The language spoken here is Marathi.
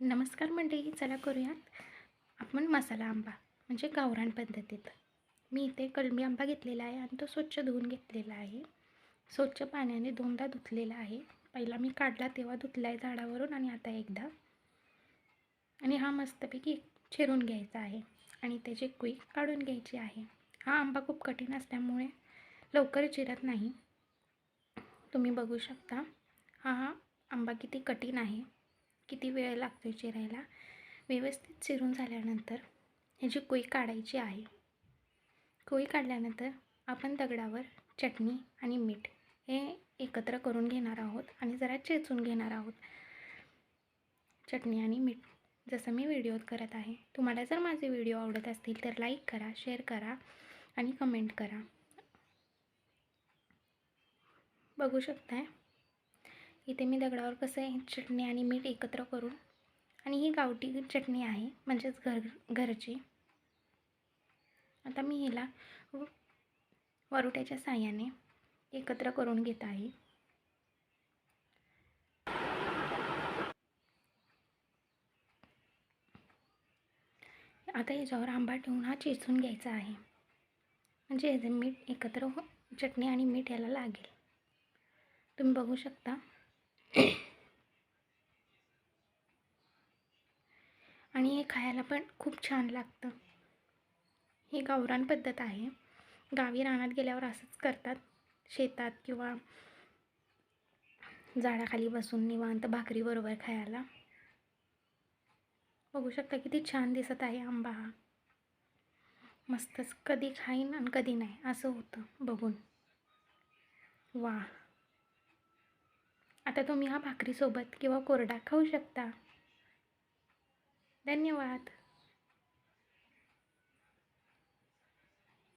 नमस्कार मंडळी चला करूयात. आपण मसाला आंबा म्हणजे गावरान पद्धतीत. मी इथे कलमी आंबा घेतलेला आहे आणि तो स्वच्छ धुवून घेतलेला आहे. स्वच्छ पाण्याने दोनदा धुतलेला आहे. पहिला मी काढला तेव्हा धुतला आहे झाडावरून आणि आता एकदा. आणि हा मस्तपैकी चिरून घ्यायचा आहे आणि त्याची कुई काढून घ्यायची आहे. हा आंबा खूप कठीण असल्यामुळे लवकर चिरत नाही. तुम्ही बघू शकता. हा हा आंबा किती कठीण आहे. किती वेळ लागतो चिरायला? व्यवस्थित चिरून झाल्यानंतर ह्याची कोई काढायची आहे. कोई काढल्यानंतर आपण दगडावर चटणी आणि मीठ हे एकत्र करून घेणार आहोत आणि जरा चेचून घेणार आहोत. चटणी आणि मीठ जसं मी व्हिडिओत करत आहे. तुम्हाला जर माझे व्हिडिओ आवडत असतील तर लाईक करा शेअर करा आणि कमेंट करा. बघू शकताय? इथे मी दगडावर कसं आहे चटणी आणि मीठ एकत्र करून आणि ही गावठी चटणी आहे म्हणजेच घर घरची. आता मी हिला वरुट्याच्या साह्याने एकत्र करून घेत आहे. आता याच्यावर आंबा ठेवून हा चेचून घ्यायचा आहे. म्हणजे ह्याचं मीठ एकत्र हो चटणी आणि मीठ याला लागेल. तुम्ही बघू शकता. आणि हे खायला पण खूप छान लागतं. ही गावरान पद्धत आहे. गावी रानात गेल्यावर असंच करतात. शेतात किंवा झाडाखाली बसून निवांत भाकरीबरोबर खायला. बघू शकता किती छान दिसत आहे आंबा हा. मस्तच कधी खाईन आणि कधी नाही असं होतं बघून. वा आता तुम्ही हा भाकरीसोबत किंवा कोरडा खाऊ शकता. धन्यवाद.